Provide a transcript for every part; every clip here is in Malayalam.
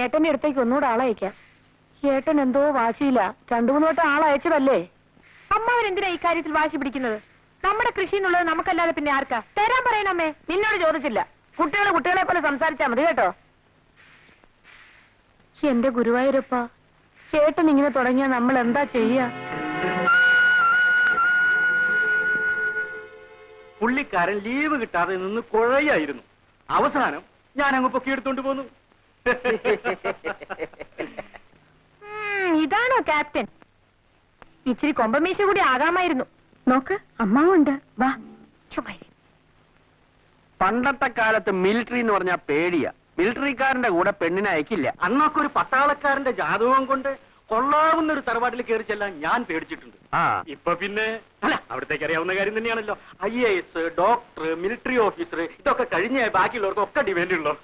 ഏട്ടന്റെ അടുത്തേക്ക് ഒന്നുകൂടെ ആളയക്കാം ഏട്ടൻ എന്തോ വാശിയില്ല രണ്ടു മൂന്ന് വട്ടം ആളയച്ചതല്ലേ അമ്മാവരെന്തിനാ ഈ കാര്യത്തിൽ വാശി പിടിക്കുന്നത്? നമ്മുടെ കൃഷി എന്നുള്ളത് നമുക്കല്ലാതെ പിന്നെ ആർക്കാ? തരാൻ പറയണമ്മേ നിന്നോട് ചോദിച്ചില്ല. കുട്ടികൾ കുട്ടികളെ പോലെ സംസാരിച്ചാ മതി കേട്ടോ. എന്റെ ഗുരുവായൂരപ്പ ചേട്ടൻ ഇങ്ങനെ തുടങ്ങിയാ നമ്മൾ എന്താ ചെയ്യ? പുള്ളിക്കാരൻ ലീവ് കിട്ടാതെ നിന്ന് കുഴയായിരുന്നു. അവസാനം ഞാൻ അങ്ങ് പൊക്കിയെടുത്തോണ്ട് പോന്നു. ഇതാണോ ക്യാപ്റ്റൻ? ഇച്ചിരി കൊമ്പമീശ കൂടി ആകാമായിരുന്നു. നോക്ക് അമ്മാവുണ്ട്. വാ. ചുമ്മാ ഇരി. പണ്ടത്തെ കാലത്ത് മിലിറ്ററി എന്ന് പറഞ്ഞാൽ പേടിയാ. മിലിറ്ററിക്കാരന്റെ കൂടെ പെണ്ണിനെ അയക്കില്ല. അന്നൊക്കെ ഒരു പട്ടാളക്കാരന്റെ ജാതകം കൊണ്ട് കൊള്ളാവുന്ന ഒരു തറവാട്ടിൽ കയറി ചെല്ലാൻ ഞാൻ പേടിച്ചിട്ടുണ്ട്. ആ. ഇപ്പൊ പിന്നെ അല്ല അവിടത്തേക്ക് അറിയാവുന്ന കാര്യം തന്നെയാണല്ലോ. I A S doctor military officer ഇതൊക്കെ കഴിഞ്ഞ ബാക്കിയുള്ളവർക്കൊക്കെ ഡിമാൻഡ് ഉള്ളു.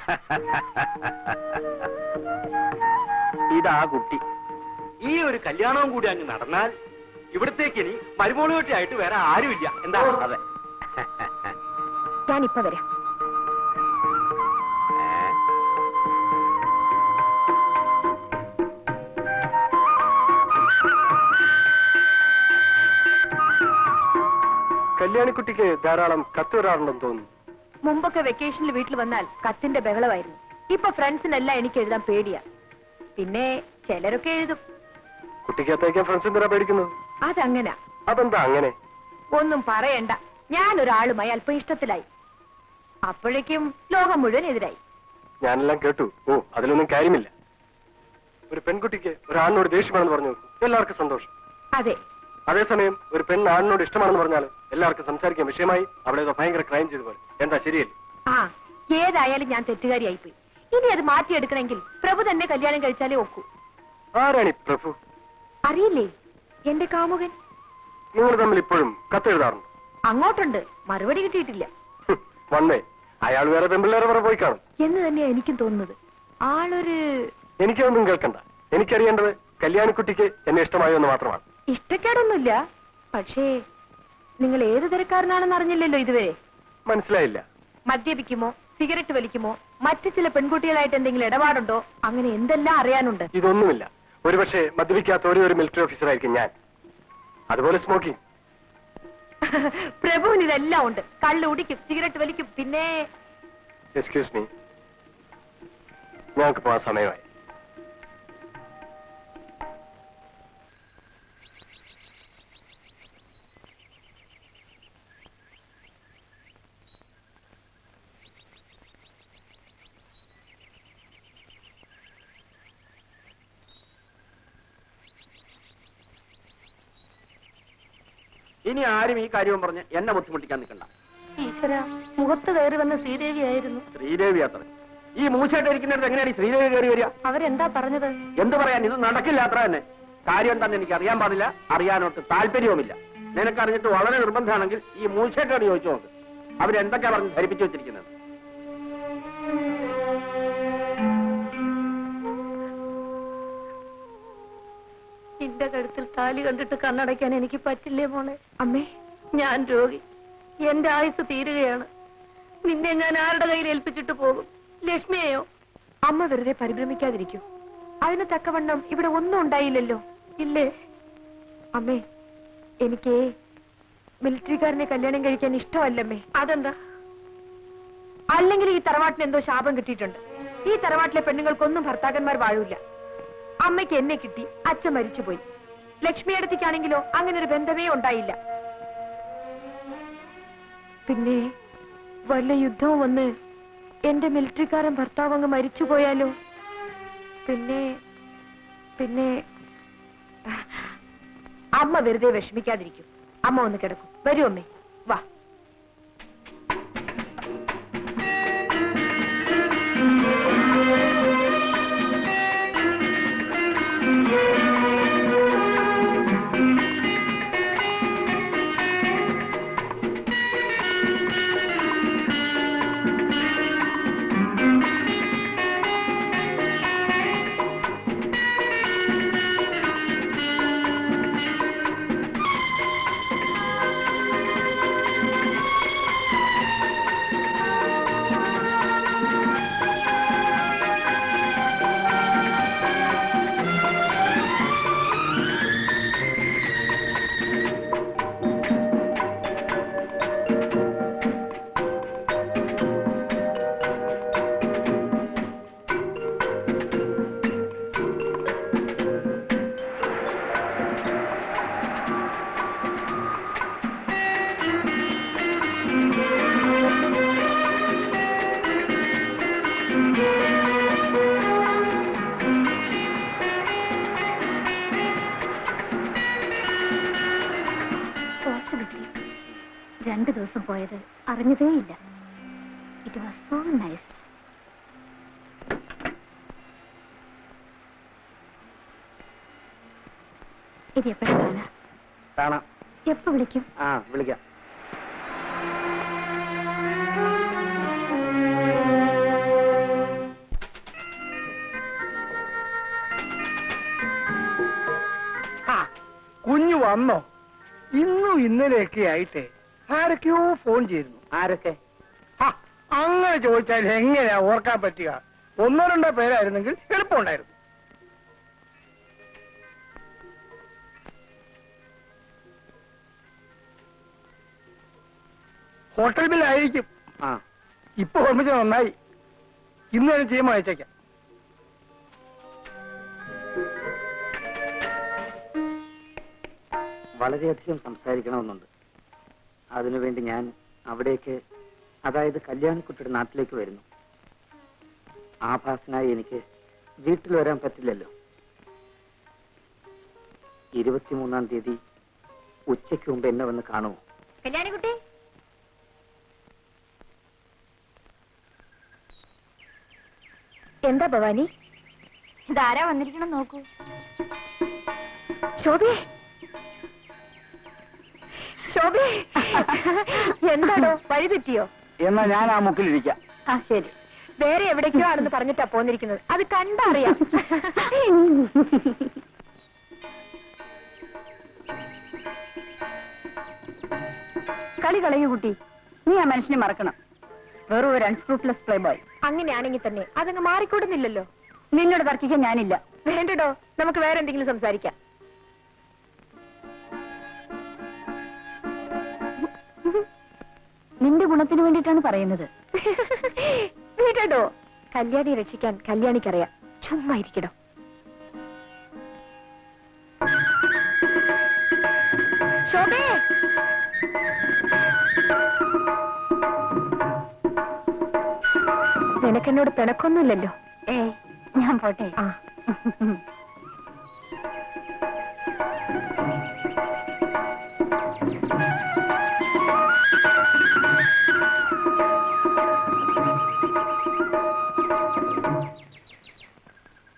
ഇതാ കുട്ടി. ഈ ഒരു കല്യാണവും കൂടി അങ്ങ് നടന്നാൽ ഇവിടത്തേക്ക് ഇനി മരുമോളുകെട്ടിയായിട്ട് വേറെ ആരുമില്ല. എന്താ? അതെ. ഞാനിപ്പോ വരാം? കല്യാണിക്കുട്ടിക്ക് ധാരാളം കത്തുവരാറുണ്ടെന്ന് തോന്നുന്നു. മുമ്പൊക്കെ വെക്കേഷനിൽ വീട്ടിൽ വന്നാൽ കത്തിന്റെ ബഹളമായിരുന്നു. ഇപ്പൊ ഫ്രണ്ട്സിനെല്ലാം എനിക്ക് എഴുതാൻ പേടിയാ. പിന്നെ ചിലരൊക്കെ എഴുതും. കുട്ടിക്ക് അത്തേക്കാൻ ഫ്രണ്ട്സ് എന്തിനാ പേടിക്കുന്നത്? അതങ്ങനാ. അതെന്താ അങ്ങനെ? ഒന്നും പറയണ്ട. ഞാൻ ഒരാളുമായി അല്പം ഇഷ്ടത്തിലായി അപ്പോഴേക്കും ലോകം മുഴുവൻ എതിരായി. ഞാനെല്ലാം കേട്ടു. ഓ അതിലൊന്നും കാര്യമില്ല. ഒരു പെൺകുട്ടിക്ക് ഒരാളിനോട് ദേഷ്യമാണെന്ന് പറഞ്ഞു എല്ലാവർക്കും സന്തോഷം. അതെ. അതേസമയം ഒരു പെണ്ണ് ആണിനോട് ഇഷ്ടമാണെന്ന് പറഞ്ഞാൽ എല്ലാവർക്കും സംസാരിക്കാൻ വിഷയമായി. അവിടെ ഭയങ്കര ക്രൈം ചെയ്തു പോലെ. എന്താ ശരി ആ ഏതായാലും ഞാൻ തെറ്റുകാരിയായിപ്പോയി. ഇനി അത് മാറ്റിയെടുക്കണമെങ്കിൽ പ്രഭു തന്നെ കല്യാണം കഴിച്ചാലേ ഒക്കൂ. ആരാണ് ഈ പ്രഭു? അറിയില്ലേ? എന്റെ കാമുകൻ. നിങ്ങൾ തമ്മിൽ ഇപ്പോഴും കത്തെഴുതാറുണ്ട് അങ്ങോട്ടുണ്ട്. മറുപടി കിട്ടിയിട്ടില്ല. വന്നേ. അയാൾ വേറെ പെമ്പിള്ളേരെ വേറെ പോയി കാണും. എന്ന് തന്നെയാ എനിക്കും തോന്നുന്നത്. ആളൊരു എനിക്കൊന്നും കേൾക്കണ്ട. എനിക്കറിയേണ്ടത് കല്യാണിക്കുട്ടിക്ക് എന്നെ ഇഷ്ടമായോ എന്ന് മാത്രമാണ്. ഇഷ്ടക്കേടൊന്നുമില്ല. പക്ഷേ നിങ്ങൾ ഏത് തരക്കാരനാണെന്ന് അറിഞ്ഞില്ലല്ലോ ഇതുവരെ. മനസ്സിലായില്ല. മദ്യപിക്കുമോ? സിഗരറ്റ് വലിക്കുമോ? മറ്റു ചില പെൺകുട്ടികളായിട്ട് എന്തെങ്കിലും ഇടപാടുണ്ടോ? അങ്ങനെ എന്തെല്ലാം അറിയാനുണ്ട്? ഇതൊന്നുമില്ല. ഒരുപക്ഷെ മദ്യപിക്കാത്ത ഒരേ ഒരു മിലിറ്ററി ഓഫീസർ ആയിരിക്കും ഞാൻ. അതുപോലെ സ്മോക്കിംഗ് പ്രഭുവിന് ഇതെല്ലാം ഉണ്ട്. കള്ള് കുടിക്കും സിഗരറ്റ് വലിക്കും പിന്നെ എക്സ്ക്യൂസ് മീ ഞങ്ങൾക്ക് പോകാൻ സമയമായി. ഇനി ആരും ഈ കാര്യവും പറഞ്ഞ് എന്നെ ബുദ്ധിമുട്ടിക്കാൻ നിൽക്കണ്ട. ഈശ്വര മുഖത്ത് കയറി വന്ന ശ്രീദേവി ആയിരുന്നു. ശ്രീദേവി അത്ര. ഈ മൂശയായിട്ട് ഇരിക്കുന്നിടത്ത് എങ്ങനെയാണ് ശ്രീദേവി കയറി വരിക? അവരെന്താ പറഞ്ഞത്? എന്ത് പറയാൻ? ഇത് നടക്കില്ല അത്ര തന്നെ. കാര്യം എന്താന്ന് എനിക്ക് അറിയാൻ പാടില്ല. അറിയാനോട്ട് താല്പര്യവുമില്ല. നിനക്കറിഞ്ഞിട്ട് വളരെ നിർബന്ധമാണെങ്കിൽ ഈ മൂശയായിട്ടോട് ചോദിച്ചു നോക്ക് അവരെന്തൊക്കെയാ പറഞ്ഞ് ധരിപ്പിച്ചു വെച്ചിരിക്കുന്നത്? താലി കണ്ടിട്ട് കണ്ണടയ്ക്കാൻ എനിക്ക് പറ്റില്ലേ മോളെ? അമ്മേ. ഞാൻ രോഗി. എന്റെ ആയുസ് തീരുകയാണ്. നിന്നെ ഞാൻ ആരുടെ കയ്യിൽ ഏൽപ്പിച്ചിട്ട് പോകും? ലക്ഷ്മിയെയോ? അമ്മ വെറുതെ പരിഭ്രമിക്കാതിരിക്കൂ. അതിന് തക്കവണ്ണം ഇവിടെ ഒന്നും ഉണ്ടായില്ലല്ലോ. ഇല്ലേ? അമ്മേ എനിക്ക് മിലിറ്ററിക്കാരനെ കല്യാണം കഴിക്കാൻ ഇഷ്ടമല്ലമ്മേ. അതെന്താ? അല്ലെങ്കിൽ ഈ തറവാട്ടിന് എന്തോ ശാപം കിട്ടിയിട്ടുണ്ട്. ഈ തറവാട്ടിലെ പെണ്ണുങ്ങൾക്കൊന്നും ഭർത്താക്കന്മാർ വാഴൂല അമ്മയ്ക്ക് എന്നെ കിട്ടി അച്ഛൻ മരിച്ചുപോയി. ലക്ഷ്മിയടത്തേക്കാണെങ്കിലോ അങ്ങനെ ഒരു ബന്ധമേ ഉണ്ടായില്ല. പിന്നെ വല്ല യുദ്ധവും വന്ന് എന്റെ മിലിറ്ററിക്കാരൻ ഭർത്താവ് അങ്ങ് മരിച്ചുപോയാലോ പിന്നെ പിന്നെ അമ്മ വെറുതെ വിഷമിക്കാതിരിക്കും. അമ്മ ഒന്ന് കിടക്കും. വരൂ അമ്മേ. വാ. ദിവസം പോയത് അറിഞ്ഞതേയില്ല. ഇറ്റ് വാസ് സോ നൈസ് ഇത് എപ്പോഴാണ് കാണാം? എപ്പോ വിളിക്കും? ആ വിളിക്കാം. കുഞ്ഞു വന്നോ? ഇന്നും ഇന്നലെയൊക്കെ ആയിട്ട്. ആരൊക്കെയോ ഫോൺ ചെയ്തിരുന്നു ആരൊക്കെ? അങ്ങനെ ചോദിച്ചാൽ എങ്ങനെയാ ഓർക്കാൻ പറ്റുക? ഒന്നോ രണ്ടോ പേരായിരുന്നെങ്കിൽ എളുപ്പമുണ്ടായിരുന്നു. ഹോട്ടൽ ബില്ലായിരിക്കും ആ. ഇപ്പൊ ഓർമ്മിച്ച നന്നായി. ഇന്ന് തന്നെ ചെയ്യുമ്പോൾ അയച്ചേക്കാം വളരെയധികം സംസാരിക്കണമെന്നുണ്ട്. അതിനുവേണ്ടി ഞാൻ അവിടേക്ക് അതായത് കല്യാണിക്കുട്ടിയുടെ നാട്ടിലേക്ക് വരുന്നു. ആഭാസനായി എനിക്ക് വീട്ടിൽ വരാൻ പറ്റില്ലല്ലോ. ഇരുപത്തിമൂന്നാം തീയതി ഉച്ചയ്ക്ക് മുമ്പ് എന്നെ വന്ന് കാണുമോ? കല്യാണിക്കുട്ടി? എന്താ ഭവാനി? ഇതാരാ വന്നിരിക്കണം നോക്കൂ. ശോഭേ! ശോഭേ! എന്താണോ വഴി തെറ്റിയോ? എന്നാ ഞാൻ ആ മുക്കിലിരിക്കാം. ആ ശരി. വേറെ എവിടേക്കോ ആണെന്ന് പറഞ്ഞിട്ടാ പോന്നിരിക്കുന്നത്. അത് കണ്ടറിയാം കളി കളയൂ കുട്ടി. നീ ആ മനുഷ്യനെ മറക്കണം. വെറും ഒരു അൺസ്ക്രൂട്ട്ലെസ് പ്ലേ ബോയ് അങ്ങനെയാണെങ്കിൽ തന്നെ അതങ്ങ് മാറിക്കൂടുന്നില്ലല്ലോ. നിന്നോട് തർക്കിക്കാൻ ഞാനില്ല. വേണ്ടടോ നമുക്ക് വേറെ എന്തെങ്കിലും സംസാരിക്കാം. നിന്റെ ഗുണത്തിന് വേണ്ടിട്ടാണ് പറയുന്നത്. കേട്ടോ കല്യാണി രക്ഷിക്കാൻ കല്യാണിക്കറിയാം. ചുമ്മാ ഇരിക്കടോ. ശോഭേ! നിനക്കെന്നോട് പിണക്കൊന്നുമില്ലല്ലോ. ഏ ഞാൻ പോട്ടെ. ആ.